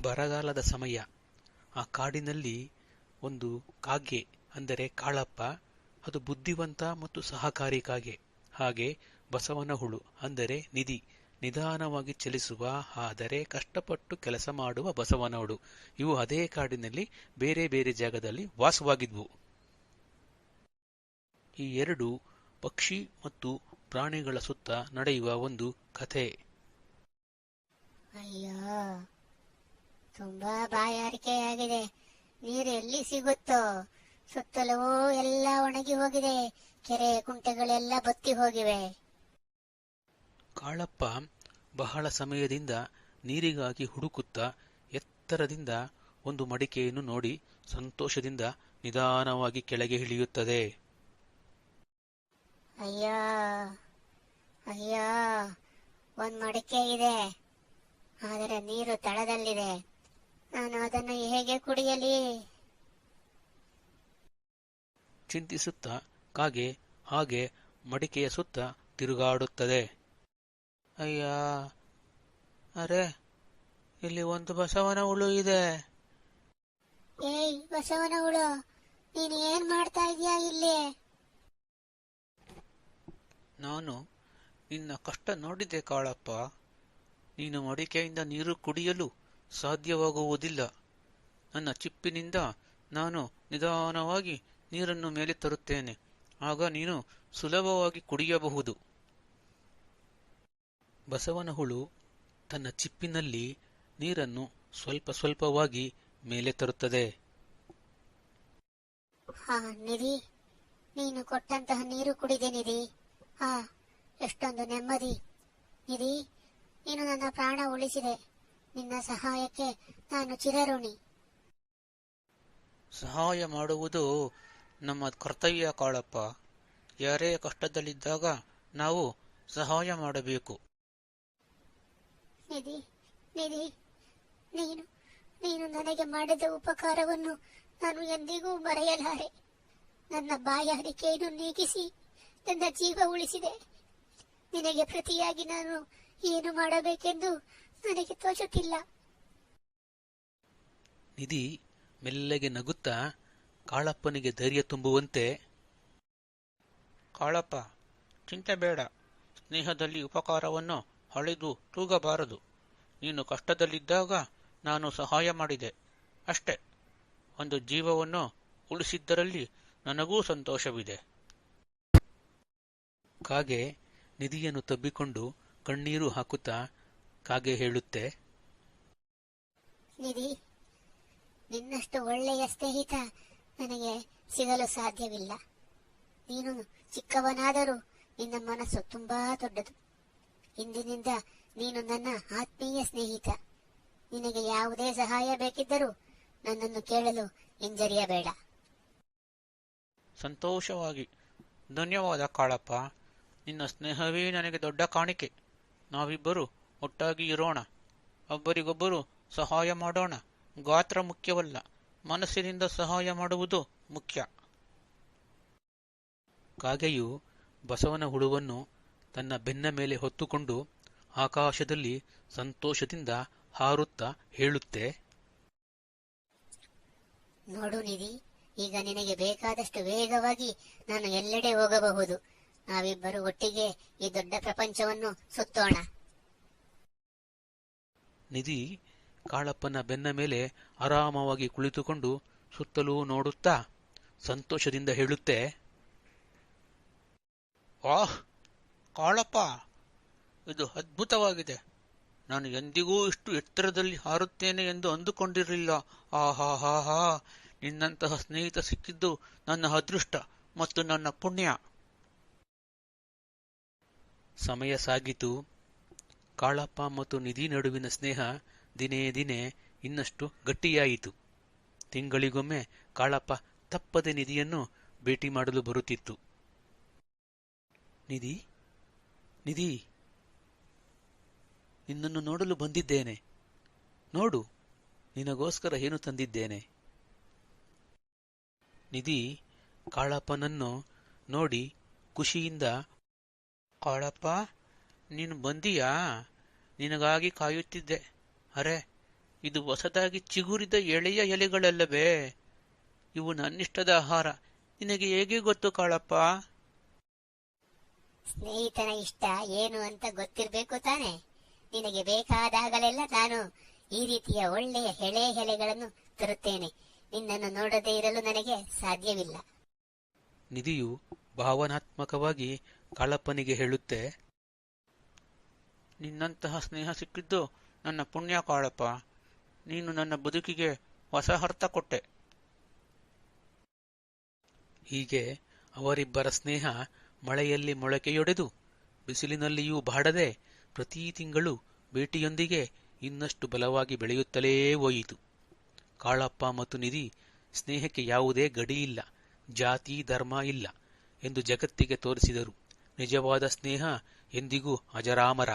ಸಾಯಂಕಾಲದ ಸಮಯ. ಆ ಕಾಡಿನಲ್ಲಿ ಒಂದು ಕಾಗೆ, ಅಂದರೆ ಕಾಳಪ್ಪ, ಅದು ಬುದ್ಧಿವಂತ ಮತ್ತು ಸಹಕಾರಿ ಕಾಗೆ. ಹಾಗೆ ಬಸವನ ಹುಳು ಅಂದರೆ ನಿಧಿ, ನಿಧಾನವಾಗಿ ಚಲಿಸುವ, ಆದರೆ ಕಷ್ಟಪಟ್ಟು ಕೆಲಸ ಮಾಡುವ ಬಸವನ ಹುಳು ಇವು ಅದೇ ಕಾಡಿನಲ್ಲಿ ಬೇರೆ ಬೇರೆ ಜಾಗದಲ್ಲಿ ವಾಸವಾಗಿದ್ವು. ಈ ಎರಡು ಪಕ್ಷಿ ಮತ್ತು ಪ್ರಾಣಿಗಳ ಸುತ್ತ ನಡೆಯುವ ಒಂದು ಕಥೆ. ಅಯ್ಯೋ ತುಂಬಾ ಬಾಯಾರಿಕೆಯಾಗಿದೆ. ನೀರು ಎಲ್ಲಿ ಸಿಗುತ್ತೋ ಸುತ್ತಲೂ ಎಲ್ಲ ಒಣಗಿ ಹೋಗಿದೆ. ಕೆರೆ ಕುಂಟೆಗಳೆಲ್ಲ ಬತ್ತಿ ಹೋಗಿವೆ. ಕಾಳಪ್ಪ ಬಹಳ ಸಮಯದಿಂದ ನೀರಿಗಾಗಿ ಹುಡುಕುತ್ತಾ ಎತ್ತರದಿಂದ ಒಂದು ಮಡಿಕೆಯನ್ನು ನೋಡಿ ಸಂತೋಷದಿಂದ ನಿಧಾನವಾಗಿ ಕೆಳಗೆ ಇಳಿಯುತ್ತದೆ. ಅಯ್ಯೋ ಅಯ್ಯೋ ಒಂದ್ ಮಡಿಕೆ ಇದೆ. ಆದರೆ ನೀರು ತಳದಲ್ಲಿದೆ. ನಾನು ಅದನ್ನು ಹೇಗೆ ಕುಡಿಯಲಿ? ಚಿಂತಿಸುತ್ತಾ ಕಾಗೆ ಹಾಗೆ ಮಡಿಕೆಯ ಸುತ್ತ ತಿರುಗಾಡುತ್ತದೆ. ಅಯ್ಯ ಅರೆ ಇಲ್ಲಿ ಒಂದು ಬಸವನ ಹುಳು ಇದೆ. ಏಯ್ ಬಸವನ ಹುಳು ನೀನು ಏನ್ ಮಾಡ್ತಾ ಇದೀಯಾ ಇಲ್ಲಿ? ನಾನು ನಿನ್ನ ಕಷ್ಟ ನೋಡಿದೆ ಕಾಳಪ್ಪ. ನೀನು ಮಡಿಕೆಯಿಂದ ನೀರು ಕುಡಿಯಲು ಸಾಧ್ಯವಾಗುವುದಿಲ್ಲ. ನನ್ನ ಚಿಪ್ಪಿನಿಂದ ನಾನು ನಿಧಾನವಾಗಿ ನೀರನ್ನು ಮೇಲೆ ತರುತ್ತೇನೆ. ಆಗ ನೀನು ಸುಲಭವಾಗಿ ಕುಡಿಯಬಹುದು. ಬಸವನಹುಳು ತನ್ನ ಚಿಪ್ಪಿನಲ್ಲಿ ನೀರನ್ನು ಸ್ವಲ್ಪ ಸ್ವಲ್ಪವಾಗಿ ಮೇಲೆ ತರುತ್ತದೆ. ಹಾ, ನಿಧಿ, ನೀನು ಕೊಟ್ಟಂತಹ ನೀರು ಕುಡಿದೆ ನಿಧಿ. ಹಾ, ಎಷ್ಟೊಂದು ನೆಮ್ಮದಿ. ನಿಧಿ, ನೀನು ನನ್ನ ಪ್ರಾಣ ಉಳಿಸಿದೆ. ನಿನ್ನ ಸಹಾಯಕ್ಕೆ ನಾನು ಚಿರಋಣಿ. ಸಹಾಯ ಮಾಡುವುದು ನಮ್ಮ ಕರ್ತವ್ಯ ಕಾಳಪ್ಪ. ಯಾರೇ ಕಷ್ಟದಲ್ಲಿದ್ದಾಗ ನಾವು ಸಹಾಯ ಮಾಡಬೇಕು. ನಿಧಿ ನಿಧಿ ನೀನು ನೀನು ನನಗೆ ಮಾಡಿದ ಉಪಕಾರವನ್ನು ನಾನು ಎಂದಿಗೂ ಮರೆಯಲಾರೆ. ನನ್ನ ಬಾಯಾರಿಕೆಯನ್ನು ನೀಗಿಸಿ ನನ್ನ ಜೀವ ಉಳಿಸಿದೆ. ನಿನಗೆ ಪ್ರತಿಯಾಗಿ ನಾನು ಏನು ಮಾಡಬೇಕೆಂದು ನನಗೆ ತೋಚುತ್ತಿಲ್ಲ. ನಿಧಿ ಮೆಲ್ಲಗೆ ನಗುತ್ತಾ ಕಾಳಪ್ಪನಿಗೆ ಧೈರ್ಯ ತುಂಬುವಂತೆ, ಕಾಳಪ್ಪ, ಚಿಂತೆ ಬೇಡ. ಸ್ನೇಹದಲ್ಲಿ ಉಪಕಾರವನ್ನು ಹಳೆದು ತೂಗಬಾರದು. ನೀನು ಕಷ್ಟದಲ್ಲಿದ್ದಾಗ ನಾನು ಸಹಾಯ ಮಾಡಿದೆ. ಅಷ್ಟೆ. ಒಂದು ಜೀವವನ್ನು ಉಳಿಸಿದ್ದರಲ್ಲಿ ನನಗೂ ಸಂತೋಷವಿದೆ. ಕಾಗೆ ನಿಧಿಯನ್ನು ತಬ್ಬಿಕೊಂಡು ಕಣ್ಣೀರು ಹಾಕುತ್ತಾ ಕಾಗೆ ಹೇಳುತ್ತೆ. ನಿಧಿ ನಿನ್ನಷ್ಟು ಒಳ್ಳೆಯ ಸ್ನೇಹಿತ ನನಗೆ ಸಿಗಲು ಸಾಧ್ಯವಿಲ್ಲ. ನೀನು ಚಿಕ್ಕವನಾದರೂ ನಿನ್ನ ಮನಸ್ಸು ತುಂಬಾ ದೊಡ್ಡದು. ಇಂದಿನಿಂದ ನೀನು ನನ್ನ ಆತ್ಮೀಯ ಸ್ನೇಹಿತ. ನಿನಗೆ ಯಾವುದೇ ಸಹಾಯ ಬೇಕಿದ್ದರೂ ನನ್ನನ್ನು ಕೇಳಲು ಹಿಂಜರಿಯಬೇಡ. ಸಂತೋಷವಾಗಿ ಧನ್ಯವಾದ ಕಾಳಪ್ಪ. ನಿನ್ನ ಸ್ನೇಹವೇ ನನಗೆ ದೊಡ್ಡ ಕಾಣಿಕೆ. ನಾವಿಬ್ಬರು ಒಟ್ಟಾಗಿ ಇರೋಣ. ಒಬ್ಬರಿಗೊಬ್ಬರು ಸಹಾಯ ಮಾಡೋಣ. ಗಾತ್ರ ಮುಖ್ಯವಲ್ಲ. ಮನಸ್ಸಿನಿಂದ ಸಹಾಯ ಮಾಡುವುದು ಮುಖ್ಯ. ಕಾಗೆಯು ಬಸವನ ಹುಳುವನ್ನು ತನ್ನ ಬೆನ್ನ ಮೇಲೆ ಹೊತ್ತುಕೊಂಡು ಆಕಾಶದಲ್ಲಿ ಸಂತೋಷದಿಂದ ಹಾರುತ್ತಾ ಹೇಳುತ್ತೆ. ನೋಡು ನಿಧಿ, ಈಗ ನಿನಗೆ ಬೇಕಾದಷ್ಟು ವೇಗವಾಗಿ ನಾನು ಎಲ್ಲೆಡೆ ಹೋಗಬಹುದು. ನಾವಿಬ್ಬರು ಒಟ್ಟಿಗೆ ಈ ದೊಡ್ಡ ಪ್ರಪಂಚವನ್ನು ಸುತ್ತೋಣ. ನಿಧಿ ಕಾಳಪ್ಪನ ಬೆನ್ನ ಮೇಲೆ ಆರಾಮವಾಗಿ ಕುಳಿತುಕೊಂಡು ಸುತ್ತಲೂ ನೋಡುತ್ತಾ ಸಂತೋಷದಿಂದ ಹೇಳುತ್ತೆ, ಆಹ್, ಕಾಳಪ್ಪ, ಇದು ಅದ್ಭುತವಾಗಿದೆ. ನಾನು ಎಂದಿಗೂ ಇಷ್ಟು ಎತ್ತರದಲ್ಲಿ ಹಾರುತ್ತೇನೆ ಎಂದು ಅಂದುಕೊಂಡಿರಲಿಲ್ಲ. ಆಹಾ, ಹಾ ನಿನ್ನಂತಹ ಸ್ನೇಹಿತ ಸಿಕ್ಕಿದ್ದು ನನ್ನ ಅದೃಷ್ಟ ಮತ್ತು ನನ್ನ ಪುಣ್ಯ. ಸಮಯ ಸಾಗಿತು. ಕಾಳಪ್ಪ ಮತ್ತು ನಿಧಿ ನಡುವಿನ ಸ್ನೇಹ ದಿನೇ ದಿನೇ ಇನ್ನಷ್ಟು ಗಟ್ಟಿಯಾಯಿತು. ತಿಂಗಳಿಗೊಮ್ಮೆ ಕಾಳಪ್ಪ ತಪ್ಪದೆ ನಿಧಿಯನ್ನು ಭೇಟಿ ಮಾಡಲು ಬರುತ್ತಿತ್ತು. ನಿಧಿ ನಿಧಿ, ನಿನ್ನನ್ನು ನೋಡಲು ಬಂದಿದ್ದೇನೆ. ನೋಡು, ನಿನಗೋಸ್ಕರ ಏನು ತಂದಿದ್ದೇನೆ? ನಿಧಿ, ಕಾಳಪ್ಪನನ್ನು ನೋಡಿ ಖುಷಿಯಿಂದ, ಕಾಳಪ್ಪ, ನೀನು ಬಂದೀಯಾ? ನಿನಗಾಗಿ ಕಾಯುತ್ತಿದ್ದೆ. ಅರೆ ಇದು ಹೊಸದಾಗಿ ಚಿಗುರಿದ ಎಳೆಯ ಎಲೆಗಳಲ್ಲವೇ? ಇವು ನನ್ನಿಷ್ಟದ ಆಹಾರ. ನಿನಗೆ ಹೇಗೆ ಗೊತ್ತು ಕಾಳಪ್ಪ? ಸ್ನೇಹಿತನ ಇಷ್ಟ ಏನು ಅಂತ ಗೊತ್ತಿರ್ಬೇಕು ತಾನೆ. ನಿನಗೆ ಬೇಕಾದಾಗಲೆಲ್ಲ ನಾನು ಈ ರೀತಿಯ ಒಳ್ಳೆಯ ಎಳೆ ಎಲೆಗಳನ್ನು ತರುತ್ತೇನೆ. ನಿನ್ನನ್ನು ನೋಡದೇ ಇರಲು ನನಗೆ ಸಾಧ್ಯವಿಲ್ಲ. ನಿಧಿಯು ಭಾವನಾತ್ಮಕವಾಗಿ ಕಾಳಪ್ಪನಿಗೆ ಹೇಳುತ್ತೆ ನಿನ್ನಂತಹ ಸ್ನೇಹ ಸಿಕ್ಕಿದ್ದು ನನ್ನ ಪುಣ್ಯ ಕಾಳಪ್ಪ. ನೀನು ನನ್ನ ಬದುಕಿಗೆ ಹೊಸ ಕೊಟ್ಟೆ. ಹೀಗೆ ಅವರಿಬ್ಬರ ಸ್ನೇಹ ಮಳೆಯಲ್ಲಿ ಮೊಳಕೆಯೊಡೆದು ಬಿಸಿಲಿನಲ್ಲಿಯೂ ಬಾಡದೆ ಪ್ರತಿ ತಿಂಗಳು ಭೇಟಿಯೊಂದಿಗೆ ಇನ್ನಷ್ಟು ಬಲವಾಗಿ ಬೆಳೆಯುತ್ತಲೇ ಹೋಯಿತು. ಕಾಳಪ್ಪ ಮತ್ತು ನಿಧಿ ಸ್ನೇಹಕ್ಕೆ ಯಾವುದೇ ಗಡಿಯಿಲ್ಲ ಜಾತಿ, ಧರ್ಮ ಇಲ್ಲ ಎಂದು ಜಗತ್ತಿಗೆ ತೋರಿಸಿದರು. ನಿಜವಾದ ಸ್ನೇಹ ಎಂದಿಗೂ ಅಜರಾಮರ.